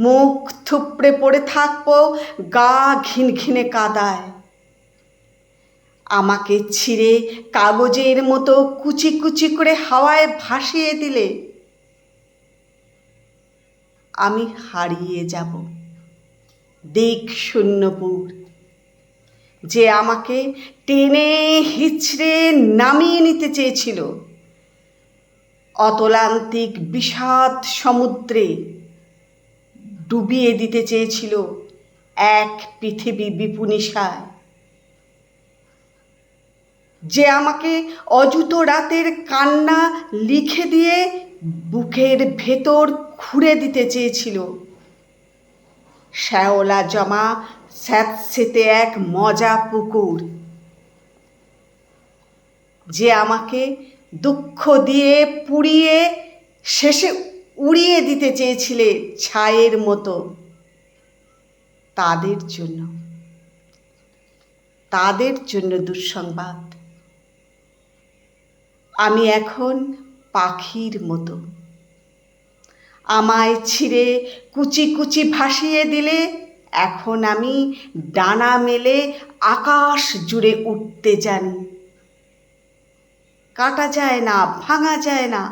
মুখ থুপড়ে পড়ে থাকব, গা ঘিনঘিনে কাদায়। আমাকে ছিঁড়ে কাগজের মতো কুচি কুচি করে হাওয়ায় ভাসিয়ে দিলে। আমি হারিয়ে যাব। দিক শূন্যপুর যে আমাকে টেনে হিচড়ে নামিয়ে নিতে চেয়েছিল। অতলান্তিক বিষাদ সমুদ্রে ডুবিয়ে দিতে চেয়েছিল এক পৃথিবী বিপুনিশায় যে আমাকে অযুত রাতের কান্না লিখে দিয়ে বুকের ভেতর খুঁড়ে দিতে চেয়েছিল। শ্যাওলা জমা স্যাঁতসেতে এক মজা পুকুর। যে আমাকে দুঃখ দিয়ে পুড়িয়ে শেষে উড়িয়ে দিতে চেয়েছিলে ছায়ের মতো তাদের জন্য। তাদের জন্য দুঃসংবাদ। আমি এখন পাখির মতো। আমায় ছিঁড়ে কুচি কুচি ভাসিয়ে দিলে এখন আমি ডানা মেলে আকাশ জুড়ে উঠতে জানি। কাটা যায় না, ভাঙা যায় না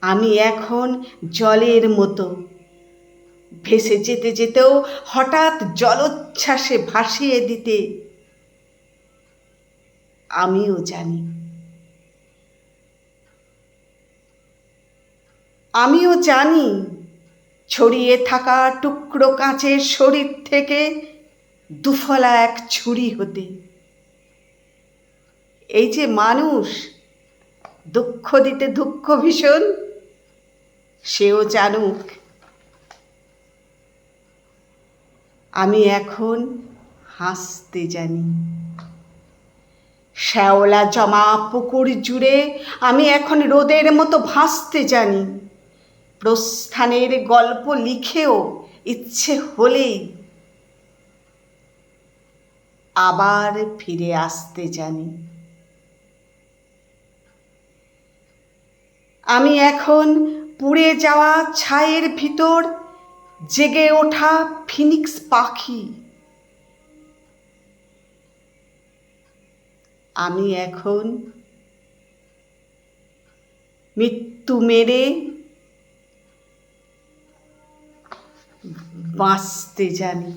আমি এখন জলের মতো। ভেসে যেতে যেতেও হঠাৎ জলোচ্ছ্বাসে ভাসিয়ে দিতে। আমিও জানি। আমিও জানি ছড়িয়ে থাকা টুকরো কাঁচের শরীর থেকে দুফলা এক ছুরি হতে। এই যে মানুষ, দুঃখ দিতে দুঃখ ভীষণ। সেও জানুক। আমি এখন হাসতে জানি। শ্যাওলা জমা পুকুর জুড়ে আমি এখন রোদের মতো ভাসতে জানি। প্রস্থানের গল্প লিখেও ইচ্ছে হলেই আবার ফিরে আসতে জানি। আমি এখন পুড়ে যাওয়া ছায়ের ভিতর জেগে ওঠা ফিনিক্স পাখি। আমি এখন মৃত্যু মেরে বাঁচতে জানি।